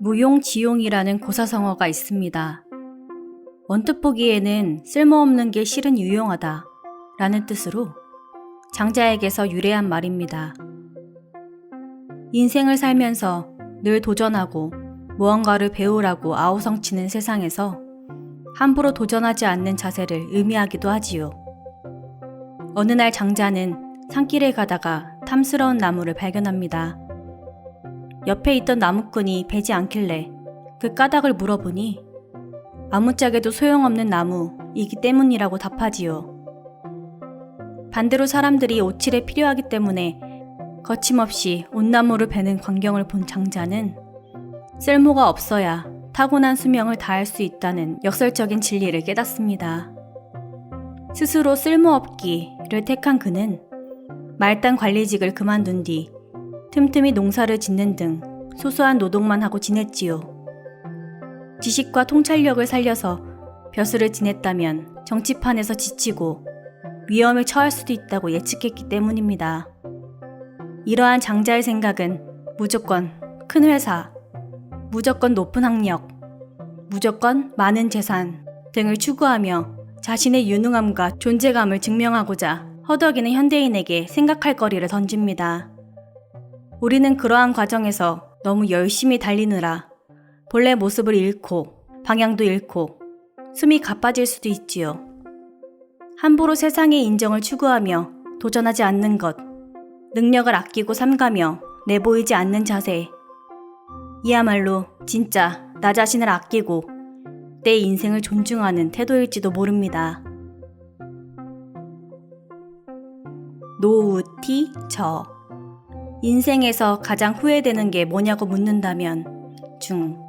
무용지용이라는 고사성어가 있습니다. 언뜻 보기에는 쓸모없는 게 실은 유용하다 라는 뜻으로 장자에게서 유래한 말입니다. 인생을 살면서 늘 도전하고 무언가를 배우라고 아우성치는 세상에서 함부로 도전하지 않는 자세를 의미하기도 하지요. 어느 날 장자는 산길을 가다가 탐스러운 나무를 발견합니다. 옆에 있던 나무꾼이 베지 않길래 그 까닭을 물어보니 아무짝에도 소용없는 나무이기 때문이라고 답하지요. 반대로 사람들이 오칠에 필요하기 때문에 거침없이 온나무를 베는 광경을 본 장자는 쓸모가 없어야 타고난 수명을 다할 수 있다는 역설적인 진리를 깨닫습니다. 스스로 쓸모없기를 택한 그는 말단 관리직을 그만둔 뒤 틈틈이 농사를 짓는 등 소소한 노동만 하고 지냈지요. 지식과 통찰력을 살려서 벼슬을 지냈다면 정치판에서 지치고 위험에 처할 수도 있다고 예측했기 때문입니다. 이러한 장자의 생각은 무조건 큰 회사, 무조건 높은 학력, 무조건 많은 재산 등을 추구하며 자신의 유능함과 존재감을 증명하고자 허덕이는 현대인에게 생각할 거리를 던집니다. 우리는 그러한 과정에서 너무 열심히 달리느라 본래 모습을 잃고 방향도 잃고 숨이 가빠질 수도 있지요. 함부로 세상의 인정을 추구하며 도전하지 않는 것, 능력을 아끼고 삼가며 내보이지 않는 자세. 이야말로 진짜 나 자신을 아끼고 내 인생을 존중하는 태도일지도 모릅니다. 노우티 저 인생에서 가장 후회되는 게 뭐냐고 묻는다면 중